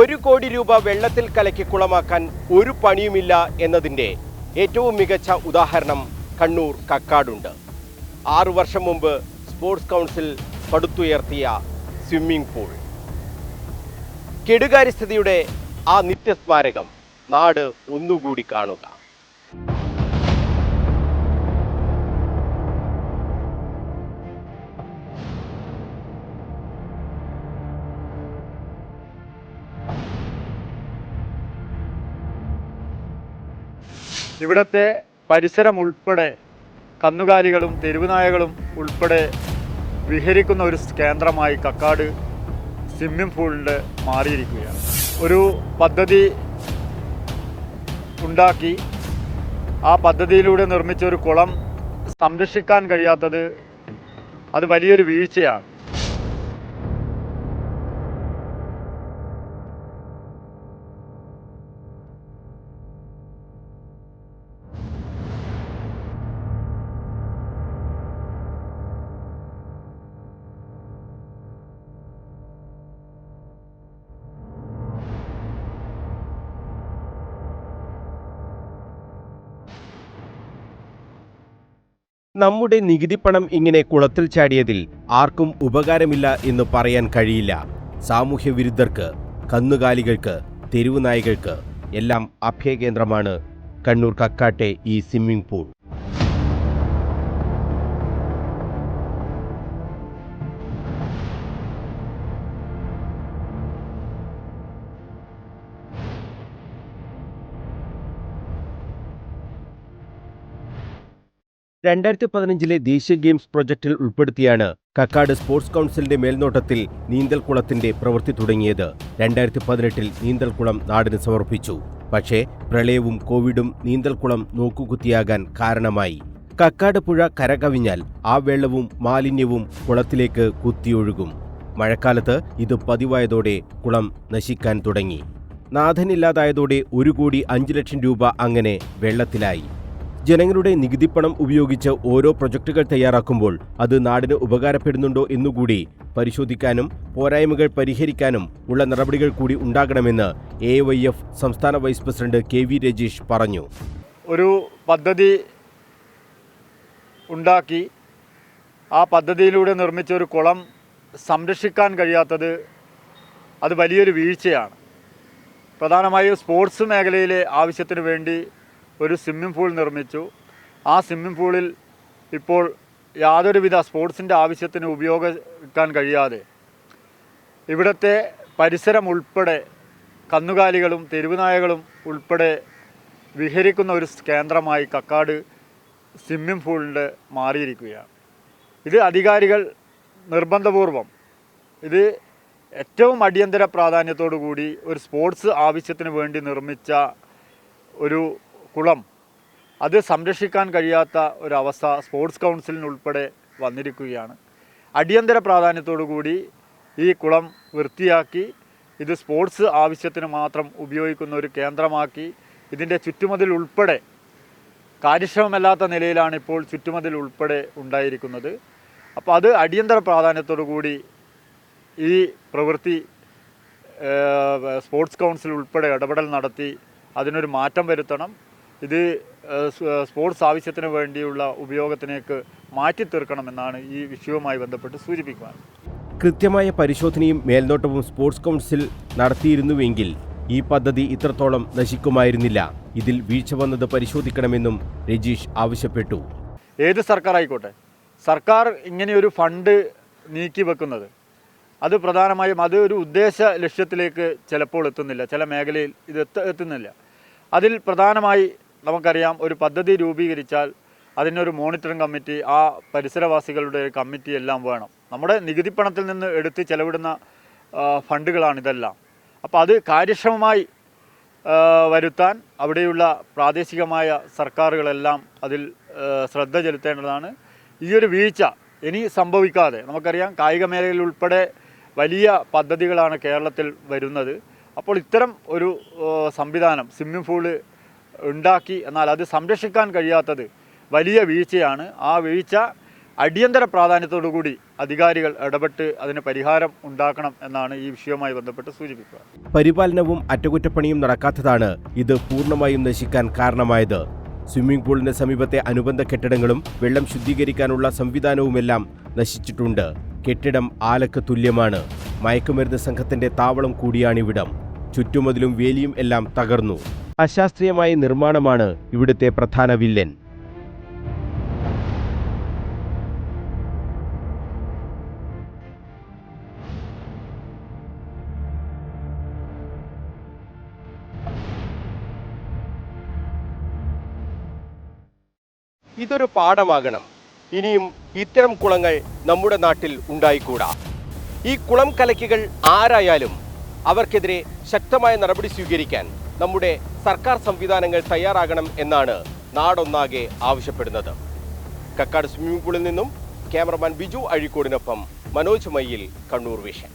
ഒരു കോടി രൂപ വെള്ളത്തിൽ കലക്കി കുളമാക്കാൻ ഒരു പണിയുമില്ല എന്നതിന്റെ ഏറ്റവും മികച്ച ഉദാഹരണം കണ്ണൂർ കക്കാടുണ്ട്. ആറു വർഷം മുമ്പ് സ്പോർട്സ് കൗൺസിൽ പടുത്തുയർത്തിയ സ്വിമ്മിംഗ് പൂൾ. കെടുകാര്യസ്ഥിതിയുടെ ആ നിത്യസ്മാരകം നാട് ഒന്നുകൂടി കാണുക. ഇവിടുത്തെ പരിസരം ഉൾപ്പെടെ കന്നുകാലികളും തെരുവുനായകളും ഉൾപ്പെടെ വിഹരിക്കുന്ന ഒരു കേന്ദ്രമായി കക്കാട് സ്വിമ്മിംഗ് പൂളിന്റെ മാറിയിരിക്കുകയാണ്. ഒരു പദ്ധതി ഉണ്ടാക്കി ആ പദ്ധതിയിലൂടെ നിർമ്മിച്ച ഒരു കുളം സംരക്ഷിക്കാൻ കഴിയാത്തത് അത് വലിയൊരു വീഴ്ചയാണ്. നമ്മുടെ നികുതി പണം ഇങ്ങനെ കുളത്തിൽ ചാടിയതിൽ ആർക്കും ഉപകാരമില്ല എന്ന് പറയാൻ കഴിയില്ല. സാമൂഹ്യ വിരുദ്ധർക്ക് കന്നുകാലികൾക്ക് തെരുവുനായികൾക്ക് എല്ലാം അഭയകേന്ദ്രമാണ് കണ്ണൂർ കക്കാട്ടെ ഈ സ്വിമ്മിംഗ് പൂൾ. രണ്ടായിരത്തി പതിനഞ്ചിലെ ദേശീയ ഗെയിംസ് പ്രൊജക്ടിൽ ഉൾപ്പെടുത്തിയാണ് കക്കാട് സ്പോർട്സ് കൗൺസിലിന്റെ മേൽനോട്ടത്തിൽ നീന്തൽക്കുളത്തിന്റെ പ്രവൃത്തി തുടങ്ങിയത്. രണ്ടായിരത്തി പതിനെട്ടിൽ നീന്തൽക്കുളം നാടിന് സമർപ്പിച്ചു. പക്ഷേ പ്രളയവും കോവിഡും നീന്തൽക്കുളം നോക്കുകുത്തിയാകാൻ കാരണമായി. കക്കാട് പുഴ കരകവിഞ്ഞാൽ ആ വെള്ളവും മാലിന്യവും കുളത്തിലേക്ക് കുത്തിയൊഴുകും. മഴക്കാലത്ത് ഇത് പതിവായതോടെ കുളം നശിക്കാൻ തുടങ്ങി. നാഥനില്ലാതായതോടെ ഒരു കോടി അഞ്ച് ലക്ഷം രൂപ അങ്ങനെ വെള്ളത്തിലായി. ജനങ്ങളുടെ നികുതിപ്പണം ഉപയോഗിച്ച് ഓരോ പ്രൊജക്ടുകൾ തയ്യാറാക്കുമ്പോൾ അത് നാടിന് ഉപകാരപ്പെടുന്നുണ്ടോ എന്നുകൂടി പരിശോധിക്കാനും പോരായ്മകൾ പരിഹരിക്കാനും ഉള്ള നടപടികൾ കൂടി ഉണ്ടാകണമെന്ന് എ വൈ എഫ് സംസ്ഥാന vice president K V Rajeesh പറഞ്ഞു. ഒരു പദ്ധതി ഉണ്ടാക്കി ആ പദ്ധതിയിലൂടെ നിർമ്മിച്ച ഒരു കുളം സംരക്ഷിക്കാൻ കഴിയാത്തത് അത് വലിയൊരു വീഴ്ചയാണ്. പ്രധാനമായും സ്പോർട്സ് മേഖലയിലെ ആവശ്യത്തിന് വേണ്ടി ഒരു സ്വിമ്മിംഗ് പൂൾ നിർമ്മിച്ചു. ആ സ്വിമ്മിംഗ് പൂളിൽ ഇപ്പോൾ യാതൊരുവിധ സ്പോർട്സിന്റെ ആവശ്യത്തിന് ഉപയോഗിക്കാൻ കഴിയാതെ ഇവിടുത്തെ പരിസരം ഉൾപ്പെടെ കന്നുകാലികളും തെരുവുനായകളും ഉൾപ്പെടെ വിഹരിക്കുന്ന ഒരു കേന്ദ്രമായി കക്കാട് സ്വിമ്മിംഗ് പൂളിന്റെ മാറിയിരിക്കുകയാണ്. ഇത് അധികാരികൾ നിർബന്ധപൂർവം ഇത് ഏറ്റവും അടിയന്തര പ്രാധാന്യത്തോടു കൂടി ഒരു സ്പോർട്സ് ആവശ്യത്തിന് വേണ്ടി നിർമ്മിച്ച ഒരു കുളം. അത് സംരക്ഷിക്കാൻ കഴിയാത്ത ഒരവസ്ഥ സ്പോർട്സ് കൗൺസിലിനുൾപ്പെടെ വന്നിരിക്കുകയാണ്. അടിയന്തര കൂടി ഈ കുളം വൃത്തിയാക്കി ഇത് സ്പോർട്സ് ആവശ്യത്തിന് മാത്രം ഉപയോഗിക്കുന്ന ഒരു കേന്ദ്രമാക്കി ഇതിന്റെ ചുറ്റുമതിൽ ഉൾപ്പെടെ കാര്യക്ഷമമല്ലാത്ത നിലയിലാണ് ഇപ്പോൾ ചുറ്റുമതിൽ ഉൾപ്പെടെ ഉണ്ടായിരിക്കുന്നത്. അപ്പോൾ അത് അടിയന്തര കൂടി ഈ പ്രവൃത്തി സ്പോർട്സ് കൗൺസിൽ ഉൾപ്പെടെ ഇടപെടൽ നടത്തി അതിനൊരു മാറ്റം വരുത്തണം. ഇത് സ്പോർട്സ് ആവശ്യത്തിന് വേണ്ടിയുള്ള ഉപയോഗത്തിലേക്ക് മാറ്റി തീർക്കണമെന്നാണ് ഈ വിഷയവുമായി ബന്ധപ്പെട്ട് സൂചിപ്പിക്കുവാൻ. കൃത്യമായ പരിശോധനയും മേൽനോട്ടവും സ്പോർട്സ് കൗൺസിൽ നടത്തിയിരുന്നുവെങ്കിൽ ഈ പദ്ധതി ഇത്രത്തോളം നശിക്കുമായിരുന്നില്ല. ഇതിൽ വീഴ്ച വന്നത് പരിശോധിക്കണമെന്നും രജീഷ് ആവശ്യപ്പെട്ടു. ഏത് സർക്കാർ ആയിക്കോട്ടെ. സർക്കാർ ഇങ്ങനെയൊരു ഫണ്ട് നീക്കി വെക്കുന്നത്. അത് പ്രധാനമായും അത് ഒരു ഉദ്ദേശ ലക്ഷ്യത്തിലേക്ക് ചിലപ്പോൾ എത്തുന്നില്ല. ചില മേഖലയിൽ ഇത് എത്തുന്നില്ല. അതിൽ പ്രധാനമായി നമുക്കറിയാം ഒരു പദ്ധതി രൂപീകരിച്ചാൽ അതിനൊരു മോണിറ്ററിംഗ് കമ്മിറ്റി ആ പരിസരവാസികളുടെ കമ്മിറ്റി എല്ലാം വേണം. നമ്മുടെ നികുതിപ്പണത്തിൽ നിന്ന് എടുത്ത് ചെലവിടുന്ന ഫണ്ടുകളാണ് ഇതെല്ലാം. അപ്പോൾ അത് കാര്യക്ഷമമായി വരുത്താൻ അവിടെയുള്ള പ്രാദേശികമായ സർക്കാരുകളെല്ലാം അതിൽ ശ്രദ്ധ ചെലുത്തേണ്ടതാണ്. ഈ ഒരു വീഴ്ച ഇനി സംഭവിക്കാതെ നമുക്കറിയാം കായിക മേഖലയിൽ ഉൾപ്പെടെ വലിയ പദ്ധതികളാണ് കേരളത്തിൽ വരുന്നത്. അപ്പോൾ ഇത്തരം ഒരു സംവിധാനം സ്വിമ്മിംഗ് പൂൾ ഉണ്ടാക്കി എന്നാൽ അത് സംരക്ഷിക്കാൻ കഴിയാത്തത് വലിയ വീഴ്ചയാണ്. ആ വീഴ്ച അടിയന്തര പ്രാധാന്യത്തോടുകൂടി അധികാരികൾ ഇടപെട്ട് അതിന് പരിഹാരം ഉണ്ടാക്കണം എന്നാണ് ഈ വിഷയവുമായി ബന്ധപ്പെട്ട് സൂചിപ്പിക്കുക. പരിപാലനവും അറ്റകുറ്റപ്പണിയും നടക്കാത്തതാണ് ഇത് പൂർണമായും നശിക്കാൻ കാരണമായത്. സ്വിമ്മിംഗ് പൂളിന് സമീപത്തെ അനുബന്ധ കെട്ടിടങ്ങളും വെള്ളം ശുദ്ധീകരിക്കാനുള്ള സംവിധാനവുമെല്ലാം നശിച്ചിട്ടുണ്ട്. കെട്ടിടം ആലക്ക് തുല്യമാണ്. മയക്കുമരുന്ന് സംഘത്തിന്റെ താവളം കൂടിയാണിവിടം. ചുറ്റുമതിലും വേലിയും എല്ലാം തകർന്നു. അശാസ്ത്രീയമായ നിർമ്മാണമാണ് ഇവിടുത്തെ പ്രധാന വില്ലൻ. ഇതൊരു പാഠമാകണം. ഇനിയും ഇത്തരം കുളങ്ങൾ നമ്മുടെ നാട്ടിൽ ഉണ്ടായിക്കൂടാ. ഈ കുളം കലക്കികൾ ആരായാലും അവർക്കെതിരെ ശക്തമായ നടപടി സ്വീകരിക്കാൻ നമ്മുടെ സർക്കാർ സംവിധാനങ്ങൾ തയ്യാറാകണം എന്നാണ് നാടൊന്നാകെ ആവശ്യപ്പെടുന്നത്. കക്കാട് സ്വിമ്മിംഗ് പൂളിൽ നിന്നും ക്യാമറമാൻ ബിജു അഴിക്കോടിനൊപ്പം മനോജ് മയ്യിൽ കണ്ണൂർ വിഷൻ.